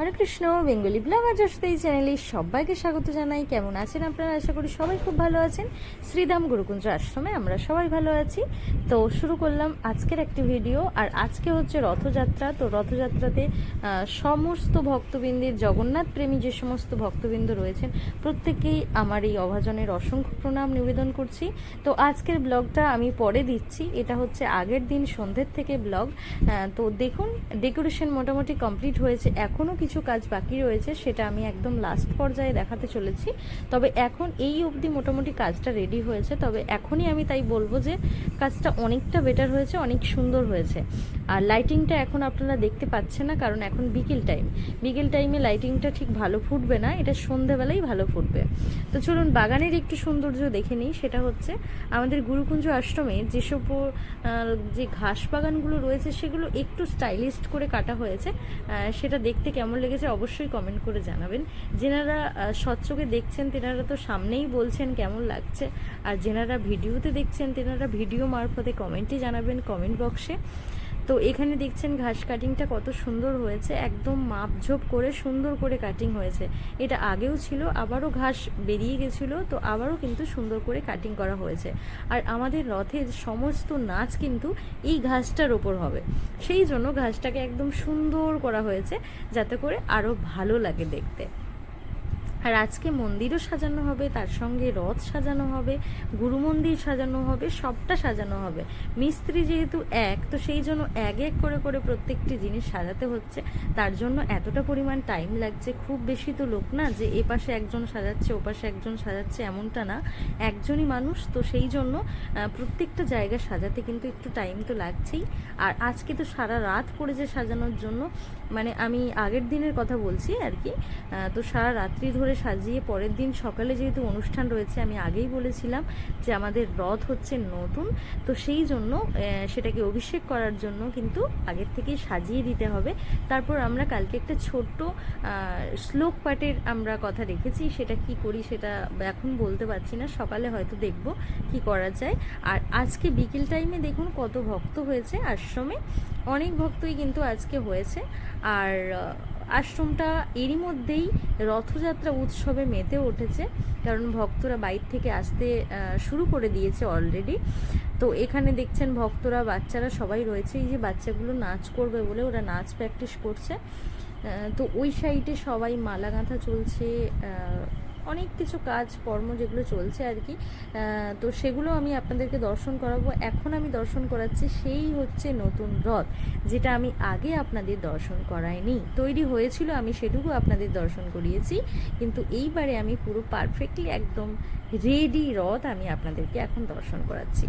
হরে Krishna, Bengali blogger Yashoda এই চ্যানেলে সবাইকে স্বাগত জানাই। কেমন আছেন আপনারা? আশা করি সবাই খুব ভালো আছেন। শ্রীধাম গুরুকুঞ্জ আশ্রমে আমরা সবাই ভালো আছি। তো শুরু করলাম আজকের একটি ভিডিও আর আজকে হচ্ছে রথযাত্রা। তো রথযাত্রাতে সমস্ত ভক্তবৃন্দের, জগন্নাথ প্রেমী যে সমস্ত ভক্তবৃন্দ রয়েছেন, প্রত্যেকেই আমার এই অভাজনের অসংখ্য প্রণাম নিবেদন করছি। তো আজকের ব্লগটা আমি পরে দিচ্ছি। এটা হচ্ছে আগের দিন সন্ধ্যের থেকে ব্লগ তো দেখুন ডেকোরেশন মোটামুটি কমপ্লিট হয়েছে। এখনও কিছু কাজ বাকি রয়েছে, সেটা আমি একদম লাস্ট পর্যায়ে দেখাতে চলেছি। তবে এখন এই অবধি মোটামুটি কাজটা রেডি হয়েছে, তবে এখনই আমি তাই বলব যে কাজটা অনেকটা বেটার হয়েছে, অনেক সুন্দর হয়েছে। আর লাইটিংটা এখন আপনারা দেখতে পাচ্ছেন না, কারণ এখন বিকেল টাইম বিকেল টাইমে লাইটিংটা ঠিক ভালো ফুটবে না, এটা সন্ধেবেলাই ভালো ফুটবে। তো চলুন বাগানের একটু সৌন্দর্য দেখে নিই, সেটা হচ্ছে আমাদের গুরুকুঞ্জ আশ্রমে যেসব যে ঘাস বাগানগুলো রয়েছে, সেগুলো একটু স্টাইলিস্ট করে কাটা হয়েছে। সেটা দেখতে কেমন লেগেছে, অবশ্যই কমেন্ট করে জানাবেন। যেনারা স্বচ্ছকে দেখছেন, তেনারা তো সামনেই বলছেন কেমন লাগছে। আর যেনারা ভিডিওতে দেখছেন, তেনারা ভিডিও মারফতে কমেন্টই জানাবেন কমেন্ট বক্সে তো এখানে দেখছেন ঘাস কাটিংটা কত সুন্দর হয়েছে, একদম মাপঝোপ করে সুন্দর করে কাটিং হয়েছে। এটা আগেও ছিল, আবারও ঘাস বেরিয়ে গেছিল, তো আবারও কিন্তু সুন্দর করে কাটিং করা হয়েছে। আর আমাদের রথের সমস্ত নাচ কিন্তু এই ঘাসটার ওপর হবে। সেই জন্য ঘাসটাকে একদম সুন্দর করা হয়েছে, যাতে করে আরও ভালো লাগে দেখতে। আর আজকে মন্দিরও সাজানো হবে, তার সঙ্গে রথ সাজানো হবে, গুরু মন্দির সাজানো হবে, সবটা সাজানো হবে। মিস্ত্রি যেহেতু এক, তো সেই জন্য এক এক করে করে প্রত্যেকটি জিনিস সাজাতে হচ্ছে। তার জন্য এতটা পরিমাণ টাইম লাগছে। খুব বেশি তো লোক না যে এ পাশে একজন সাজাচ্ছে, ও পাশে একজন সাজাচ্ছে এমনটা না। একজনই মানুষ, তো সেই জন্য প্রত্যেকটা জায়গা সাজাতে কিন্তু একটু টাইম তো লাগছেই। আর আজকে তো সারা রাত পড়েছে সাজানোর জন্য। মানে আমি আগের দিনের কথা বলছি আর কি। তো সারা রাত্রি ধরে সাজিয়ে পরের দিন সকালে যেহেতু অনুষ্ঠান রয়েছে, আমি আগেই বলেছিলাম যে আমাদের রথ হচ্ছে নতুন। তো সেই জন্য সেটাকে অভিষেক করার জন্য কিন্তু আগের থেকেই সাজিয়ে দিতে হবে। তারপর আমরা কালকে একটা ছোট্ট শ্লোক পাঠের আমরা কথা রেখেছি। সেটা কি করি সেটা এখন বলতে পারছি না। সকালে হয়তো দেখব কি করা যায়। আর আজকে বিকেল টাইমে দেখুন কত ভক্ত হয়েছে আশ্রমে। অনেক ভক্তই কিন্তু আজকে হয়েছে। আর আশ্রমটা এরই মধ্যেই রথযাত্রা উৎসবে মেতে উঠেছে। কারণ ভক্তরা বাইর থেকে আসতে শুরু করে দিয়েছে অলরেডি তো এখানে দেখছেন ভক্তরা, বাচ্চারা সবাই রয়েছে। এই যে বাচ্চাগুলো নাচ করবে বলে ওরা নাচ প্র্যাকটিস করছে। তো ওই সাইডে সবাই মালা গাঁথা চলছে অনেক কিছু কাজ, কর্ম যেগুলো চলছে আর কি তো সেগুলো আমি আপনাদেরকে দর্শন করাবো। এখন আমি দর্শন করাচ্ছি সেই হচ্ছে নতুন রথ, যেটা আমি আগে আপনাদের দর্শন করাইনি। তৈরি হয়েছিল, আমি সেটুকু আপনাদের দর্শন করিয়েছি, কিন্তু এইবারে আমি পুরো পারফেক্টলি একদম রেডি রথ আমি আপনাদেরকে এখন দর্শন করাচ্ছি।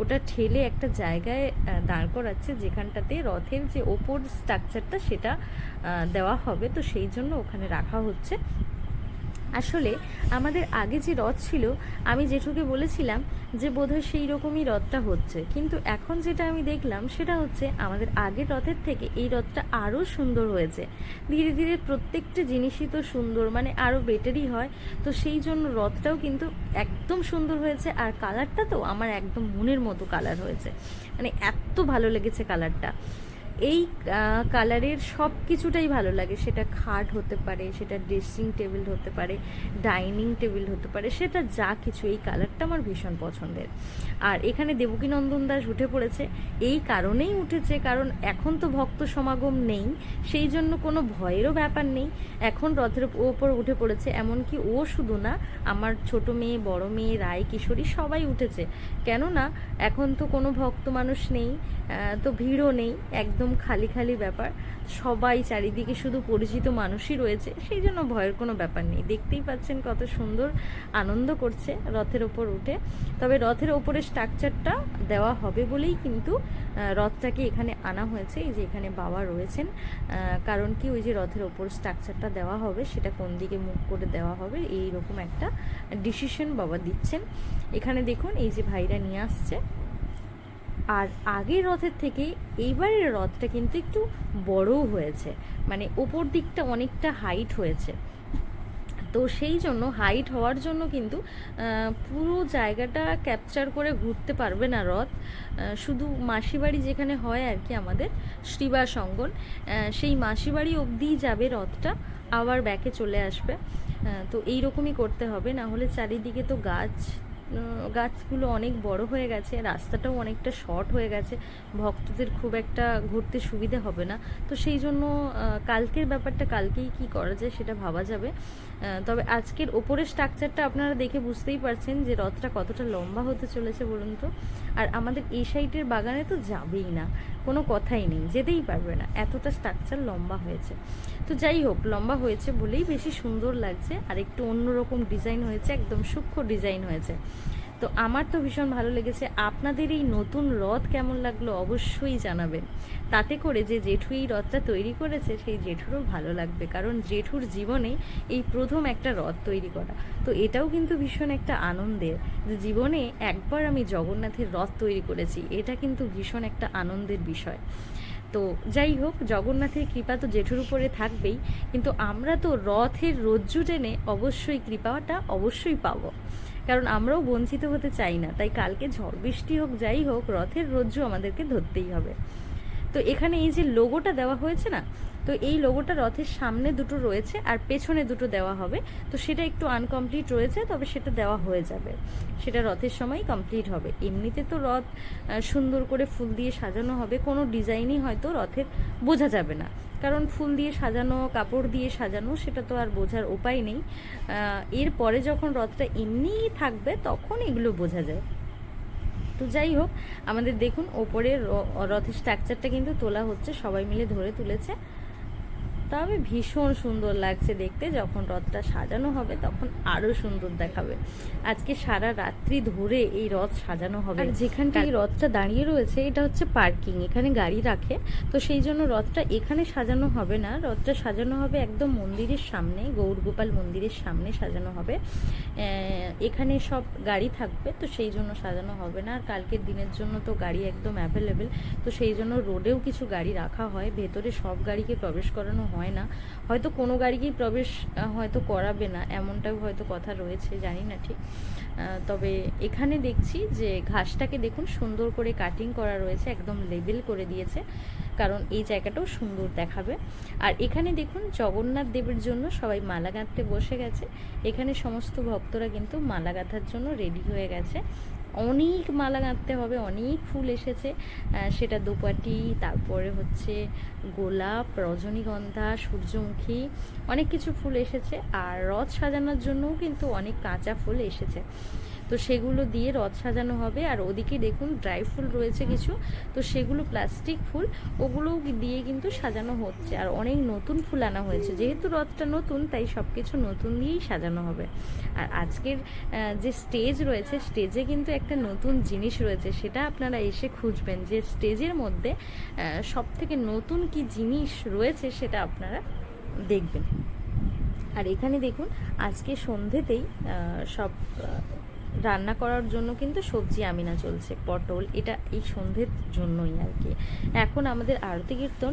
ওটা ঠেলে একটা জায়গায় দাঁড় করাচ্ছে, যেখানটাতে রথের যে ওপর স্ট্রাকচারটা সেটা দেওয়া হবে। তো সেই জন্য ওখানে রাখা হচ্ছে। আসলে আমাদের আগে যে রথ ছিল, আমি যেটুকে বলেছিলাম যে বোধহয় সেই রকমই রথটা হচ্ছে। কিন্তু এখন যেটা আমি দেখলাম সেটা হচ্ছে আমাদের আগের রথের থেকে এই রথটা আরও সুন্দর হয়েছে। ধীরে ধীরে প্রত্যেকটা জিনিসই তো সুন্দর মানে আরও বেটারই হয়। তো সেই জন্য রথটাও কিন্তু একদম সুন্দর হয়েছে আর কালারটা তো আমার একদম মনের মতো কালার হয়েছে। মানে এত ভালো লেগেছে কালারটা এই কালারের সব কিছুটাই ভালো লাগে। সেটা খাট হতে পারে, সেটা ড্রেসিং টেবিল হতে পারে, ডাইনিং টেবিল হতে পারে, সেটা যা কিছু। এই কালারটা আমার ভীষণ পছন্দের। আর এখানে দেবকীনন্দন দাস উঠে পড়েছে। এই কারণেই উঠেছে, কারণ এখন তো ভক্ত সমাগম নেই। সেই জন্য কোনো ভয়েরও ব্যাপার নেই। এখন রথের ওপর উঠে পড়েছে, এমনকি ও শুধু না, আমার ছোট মেয়ে, বড় মেয়ে, রায়, কিশোরী সবাই উঠেছে। কেননা, এখন তো কোনো ভক্ত মানুষ নেই তো ভিড়ও নেই, একদম খালি খালি ব্যাপার। সবাই চারিদিকে শুধু পরিচিত মানুষই রয়েছে, সেই জন্য ভয়ের কোনো ব্যাপার নেই। দেখতেই পাচ্ছেন কত সুন্দর আনন্দ করছে রথের ওপর উঠে। তবে রথের ওপরে স্ট্রাকচারটা দেওয়া হবে বলেই কিন্তু রথটাকে এখানে আনা হয়েছে, এই যে এখানে বাবা রয়েছেন। কারণ কি ওই যে রথের ওপর স্ট্রাকচারটা দেওয়া হবে, সেটা কোন দিকে মুখ করে দেওয়া হবে এই রকম একটা ডিসিশন বাবা দিচ্ছেন। এখানে দেখুন, এই যে ভাইরা নিয়ে আসছে। আর আগের রথের থেকে এইবারের রথটা কিন্তু একটু বড়ও হয়েছে। মানে ওপর দিকটা অনেকটা হাইট হয়েছে। তো সেই জন্য হাইট হওয়ার জন্য কিন্তু পুরো জায়গাটা ক্যাপচার করে ঘুরতে পারবে না রথ। শুধু মাসিবাড়ি যেখানে হয় আর কি আমাদের শ্রীবাস অঙ্গন সেই মাসিবাড়ি অবধিই যাবে রথটা, আবার ব্যাকে চলে আসবে। তো এই রকমই করতে হবে, না হলে চারিদিকে তো গাছ গাছগুলো অনেক বড় হয়ে গেছে, রাস্তাটাও অনেকটা শর্ট হয়ে গেছে, ভক্তদের খুব একটা ঘুরতে সুবিধা হবে না। তো সেই জন্য কালকের ব্যাপারটা কালকেই কি করা যায় সেটা ভাবা যাবে। তবে আজকের ওপরের স্ট্রাকচারটা আপনারা দেখে বুঝতেই পারছেন যে রথটা কতটা লম্বা হতে চলেছে বলুন তো। আর আমাদের এই সাইডের বাগানে তো যাবেই না, কোনো কথাই নেই, যেতেই পারবে না, এতটা স্ট্রাকচার লম্বা হয়েছে। তো যাই হোক, লম্বা হয়েছে বলেই বেশি সুন্দর লাগছে, আর একটু অন্যরকম ডিজাইন হয়েছে, একদম সূক্ষ্ম ডিজাইন হয়েছে। তো আমার তো ভীষণ ভালো লেগেছে। আপনাদের এই নতুন রথ কেমন লাগল অবশ্যই জানাবেন। তাতে করে যে জেঠু এই রথটা তৈরি করেছে, সেই জেঠুরও ভালো লাগবে, কারণ জেঠুর জীবনে এই প্রথম একটা রথ তৈরি করা। তো এটাও কিন্তু ভীষণ একটা আনন্দের যে জীবনে একবার আমি জগন্নাথের রথ তৈরি করেছি, এটা কিন্তু ভীষণ একটা আনন্দের বিষয়। তো যাই হোক, জগন্নাথের কৃপা তো জেঠুর উপরে থাকবেই, কিন্তু আমরা তো রথের রজ্জু টেনে অবশ্যই কৃপাটা অবশ্যই পাবো। কারণ আমরাও বঞ্চিত হতে চাই না, তাই কালকে ঝড় বৃষ্টি হোক, যাই হোক, রথের রজ্জু আমাদেরকে ধরতেই হবে। তো এখানে এই যে লোগোটা দেওয়া হয়েছে না তো এই লোগোটা রথের সামনে দুটো রয়েছে আর পেছনে দুটো দেওয়া হবে। তো সেটা একটু আনকমপ্লিট রয়েছে, তবে সেটা দেওয়া হয়ে যাবে। সেটা রথের সময় কমপ্লিট হবে। এমনিতে তো রথ সুন্দর করে ফুল দিয়ে সাজানো হবে। কোনো ডিজাইনই হয়তো রথের বোঝা যাবে না। কারণ ফুল দিয়ে সাজানো, কাপড় দিয়ে সাজানো, সেটা তো আর বোঝার উপায় নেই। এরপরে যখন রথটা এমনিই থাকবে, তখন এগুলো বোঝা যায়। তো যাই হোক, আমাদের দেখুন ওপরে র- রথের স্ট্রাকচারটা কিন্তু তোলা হচ্ছে। সবাই মিলে ধরে তুলেছে। তবে ভীষণ সুন্দর লাগছে দেখতে। যখন রথটা সাজানো হবে তখন আরও সুন্দর দেখাবে। আজকে সারা রাত্রি ধরে এই রথ সাজানো হবে। আর যেখানটা এই রথটা দাঁড়িয়ে রয়েছে এটা হচ্ছে পার্কিং। এখানে গাড়ি রাখে। তো সেই জন্য রথটা এখানে সাজানো হবে না। রথটা সাজানো হবে একদম মন্দিরের সামনে গৌরগোপাল মন্দিরের সামনে সাজানো হবে। এখানে সব গাড়ি থাকবে তো সেই জন্য সাজানো হবে না। আর কালকের দিনের জন্য তো গাড়ি একদম অ্যাভেলেবেল তো সেই জন্য রোডেও কিছু গাড়ি রাখা হয়। ভেতরে সব গাড়িকে প্রবেশ করানো হয় না। হয়তো কোনো গাড়িকেই প্রবেশ হয়তো করাবে না, এমনটাও হয়তো কথা রয়েছে, জানি না ঠিক। তবে এখানে দেখছি যে ঘাসটাকে দেখুন সুন্দর করে কাটিং করা রয়েছে, একদম লেবেল করে দিয়েছে, কারণ এই জায়গাটাও সুন্দর দেখাবে। আর এখানে দেখুন জগন্নাথ দেবের জন্য সবাই মালা গাঁথতে বসে গেছে। এখানে সমস্ত ভক্তরা কিন্তু মালা গাঁথার জন্য রেডি হয়ে গেছে। অনেক মালা গাঁথতে হবে, অনেক ফুল এসেছে। সেটা দোপাটি, তারপরে হচ্ছে গোলাপ, রজনীগন্ধা, সূর্যমুখী, অনেক কিছু ফুল এসেছে। আর রথ সাজানোর জন্যও কিন্তু অনেক কাঁচা ফুল এসেছে। তো সেগুলো দিয়ে রথ সাজানো হবে। আর ওদিকে দেখুন ড্রাই ফুল রয়েছে কিছু। তো সেগুলো প্লাস্টিক ফুল ওগুলো দিয়ে কিন্তু সাজানো হচ্ছে। আর অনেক নতুন ফুল আনা হয়েছে। যেহেতু রথটা নতুন, তাই সব কিছু নতুন দিয়েই সাজানো হবে। আর আজকের যে স্টেজ রয়েছে স্টেজে কিন্তু একটা নতুন জিনিস রয়েছে। সেটা আপনারা এসে খুঁজবেন যে স্টেজের মধ্যে সব থেকে নতুন কি জিনিস রয়েছে সেটা আপনারা দেখবেন। আর এখানে দেখুন, আজকে সন্ধেতেই সব রান্না করার জন্য কিন্তু সবজি আমিনা চলছে, পটল, এটা এই সন্ধ্যের জন্যই আর কি। এখন আমাদের আরতি কীর্তন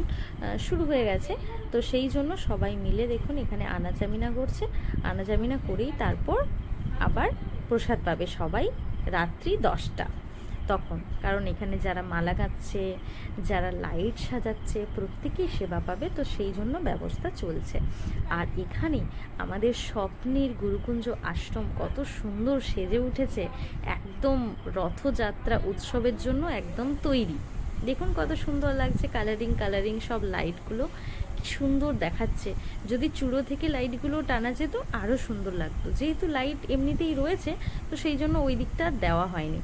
শুরু হয়ে গেছে, তো সেই জন্য সবাই মিলে দেখুন এখানে আনাচামিনা করছে। আনাচামিনা করেই তারপর আবার প্রসাদ পাবে সবাই রাত্রি দশটা। তখন। কারণ এখানে যারা মালা গাচ্ছে, যারা লাইট সাজাচ্ছে, প্রত্যেকেই সেবা পাবে, তো সেই জন্য ব্যবস্থা চলছে। আর এখানে আমাদের স্বপ্নের গুরুকুঞ্জ আশ্রম কত সুন্দর সেজে উঠেছে, একদম রথযাত্রা উৎসবের জন্য একদম তৈরি। দেখুন কত সুন্দর লাগছে কালারিং কালারিং সব লাইটগুলো কি সুন্দর দেখাচ্ছে। যদি চূড়ো থেকে লাইটগুলো টানা যেত আরও সুন্দর লাগতো। যেহেতু লাইট এমনিতেই রয়েছে, তো সেই জন্য ওই দিকটা দেওয়া হয়নি।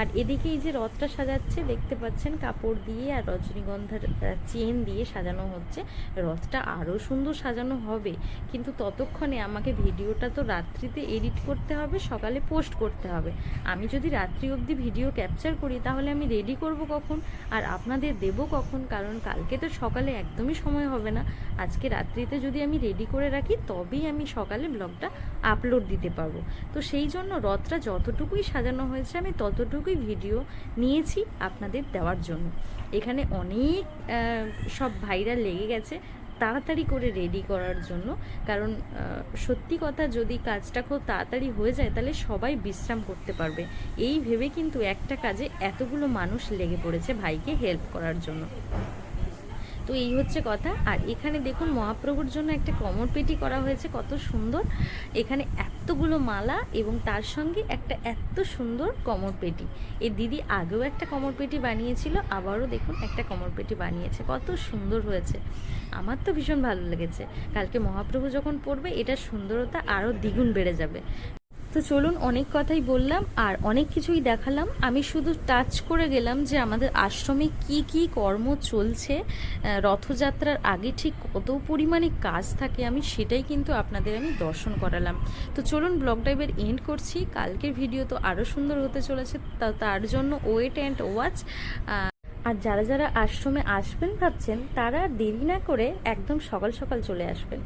আর এদিকে এই যে রথটা সাজাচ্ছে, দেখতে পাচ্ছেন কাপড় দিয়ে আর রজনীগন্ধার চেন দিয়ে সাজানো হচ্ছে। রথটা আরও সুন্দর সাজানো হবে। কিন্তু ততক্ষণে আমাকে ভিডিওটা তো রাত্রিতে এডিট করতে হবে, সকালে পোস্ট করতে হবে। আমি যদি রাত্রি অবধি ভিডিও ক্যাপচার করি, তাহলে আমি রেডি করব কখন? আর আপনাদের দেব কখন? কারণ কালকে তো সকালে একদমই সময় হবে না। আজকে রাত্রিতে যদি আমি রেডি করে রাখি, তবেই আমি সকালে ব্লগটা আপলোড দিতে পারব। তো সেই জন্য রথটা যতটুকুই সাজানো হয়েছে, আমি ততটুকুই ভিডিও নিয়েছি আপনাদের দেওয়ার জন্য। এখানে অনেক সব ভাইরা লেগে গেছে, তাড়াতাড়ি করে রেডি করার জন্য। কারণ সত্যি কথা যদি কাজটা খুব তাড়াতাড়ি হয়ে যায়, তাহলে সবাই বিশ্রাম করতে পারবে। এই ভেবে কিন্তু একটা কাজে এতগুলো মানুষ লেগে পড়েছে ভাইকে হেল্প করার জন্য। তো এই হচ্ছে কথা। আর এখানে দেখুন মহাপ্রভুর জন্য একটা কমর পেটি করা হয়েছে, কত সুন্দর। এখানে এতগুলো মালা এবং তার সঙ্গে একটা এত সুন্দর কমর পেটি। এই দিদি আগেও একটা কমর পেটি বানিয়েছিল, আবারও দেখুন একটা কমর পেটি বানিয়েছে, কত সুন্দর হয়েছে। আমার তো ভীষণ ভালো লেগেছে। কালকে মহাপ্রভু যখন পড়বে, এটার সুন্দরতা আরও দ্বিগুণ বেড়ে যাবে। তো চলুন অনেক কথাই বললাম আর অনেক কিছুই দেখালাম। আমি শুধু টাচ করে গেলাম যে আমাদের আশ্রমে কি কি কর্ম চলছে রথযাত্রার আগে ঠিক কত পরিমাণে কাজ থাকে আমি সেটাই কিন্তু আপনাদের আমি দর্শন করালাম। তো চলুন ব্লগটা এবার এন্ড করছি। কালকের ভিডিও তো আরও সুন্দর হতে চলেছে তার জন্য ওয়েট অ্যান্ড ওয়াচ আর যারা যারা আশ্রমে আসবেন ভাবছেন, তারা দেরি না করে একদম সকাল সকাল চলে আসবেন।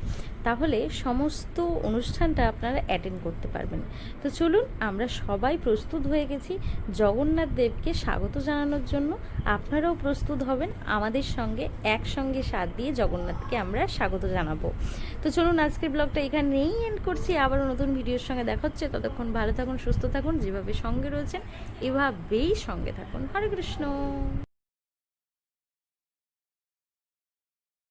তাহলে সমস্ত অনুষ্ঠানটা আপনারা অ্যাটেন্ড করতে পারবেন। তো চলুন, আমরা সবাই প্রস্তুত হয়ে গেছি জগন্নাথ দেবকে স্বাগত জানানোর জন্য। আপনারাও প্রস্তুত হবেন, আমাদের সঙ্গে একসঙ্গে সাথ দিয়ে জগন্নাথকে আমরা স্বাগত জানাব। তো চলুন, আজকের ব্লগটা এখানেই এন্ড করছি। আবারও নতুন ভিডিওর সঙ্গে দেখা হচ্ছে। ততক্ষণ ভালো থাকুন, সুস্থ থাকুন, যেভাবে সঙ্গে রয়েছেন, এভাবেই সঙ্গে থাকুন। হরে কৃষ্ণ।